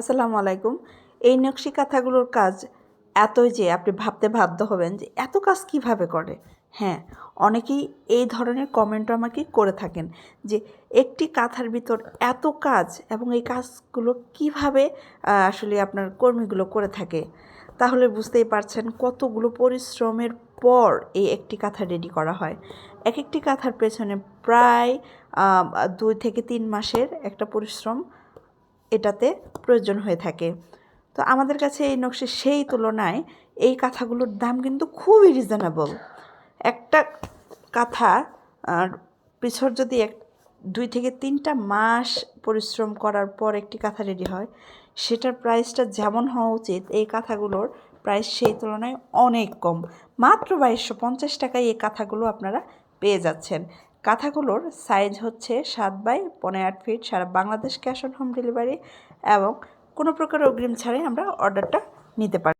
আসসালামু আলাইকুম। এই নকশি কাঁথাগুলোর কাজ এতই যে আপনি ভাবতে বাধ্য হবেন যে এত কাজ কীভাবে করে? হ্যাঁ অনেকেই এই ধরনের কমেন্টও আমাকে করে থাকেন যে একটি কাঁথার ভিতর এত কাজ এবং এই কাজগুলো কীভাবে আসলে আপনার কর্মীগুলো করে থাকে। তাহলে বুঝতেই পারছেন কতগুলো পরিশ্রমের পর এই একটি কাঁথা রেডি করা হয়। এক একটি কাঁথার পেছনে প্রায় দুই থেকে তিন মাসের একটা পরিশ্রম এটাতে প্রয়োজন হয়ে থাকে। তো আমাদের কাছে এই নকশি সেই তুলনায় এই কাঁথাগুলোর দাম কিন্তু খুবই রিজনেবল একটা কাঁথা, আর পিছর যদি এক, দুই থেকে তিনটা মাস পরিশ্রম করার পর একটি কাঁথা রেডি হয়, সেটার প্রাইসটা যেমন হওয়া উচিত, এই কাঁথাগুলোর প্রাইস সেই তুলনায় অনেক কম। মাত্র বাইশশো পঞ্চাশ টাকায় এই কাঁথাগুলো আপনারা পেয়ে যাচ্ছেন। কাঁথাগুলোর সাইজ হচ্ছে সাত বাই পনেরো আট feet Sara Bangladesh cash on home delivery এবং কোনো প্রকার অগ্রিম ছাড়াই আমরা অর্ডারটা নিতে পারি